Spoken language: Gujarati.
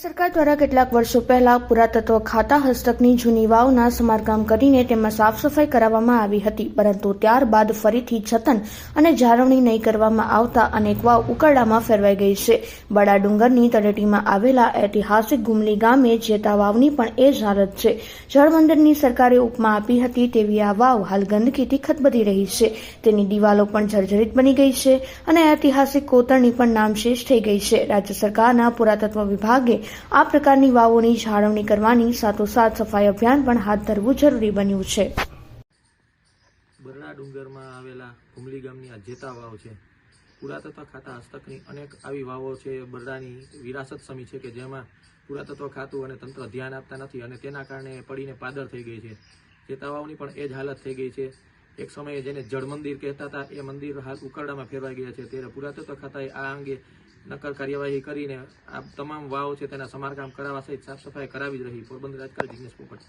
સરકાર દ્વારા કેટલાક વર્ષો પહેલા પુરાતત્વ ખાતા હસ્તકની જૂની વાવના સમારકામ કરીને તેમાં સાફ સફાઈ કરાવવામાં આવી હતી, પરંતુ ત્યારબાદ ફરીથી જતન અને જાળવણી નહીં કરવામાં આવતા અનેક વાવ ઉકરડામાં ફેરવાઈ ગઈ છે. બડા ડુંગરની તળેટીમાં આવેલા ઐતિહાસિક ગુમલી ગામે જેતા વાવની પણ એ જ હાલત છે. જળમંડળની સરકારે ઉપમા આપી હતી તેવી આ વાવ હાલ ગંદકીથી ખતબદી રહી છે. તેની દિવાલો પણ જર્જરિત બની ગઈ છે અને ઐતિહાસિક કોતરણી પણ નામશેષ થઈ ગઈ છે. રાજ્ય સરકારના પુરાતત્વ વિભાગે આ પ્રકારની વાવોની જાળવણી કરવાની સાથોસાથ સફાઈ અભિયાન પણ હાથ ધરવું જરૂરી બન્યું છે. બરડા ડુંગરમાં આવેલા હુમલી ગામની આ જેતા વાવ છે. પુરાતત્વ ખાતા હસ્તકની અનેક આવી વાવો છે. બરડાની વિરાસત સમી છે કે જેમાં પુરાતત્વ ખાતું અને તંત્ર ધ્યાન આપતા નથી અને તેના કારણે પડીને પાદર થઈ ગઈ છે. જેતા વાવની પણ એ જ હાલત થઈ ગઈ છે. એક સમયે જેને જળ મંદિર કહેતા હતા, એ મંદિર હાલ ઉકરડામાં ફેરવાઈ ગયા છે. ત્યારે પુરાતત્વ ખાતાએ આ અંગે નક્કર કાર્યવાહી કરીને આ તમામ વાવ છે તેના સમારકામ કરાવવા સહિત સાફ સફાઈ કરાવી જ રહી. પોરબંદર રાજકાલ જિગ્નેશ પોપટ.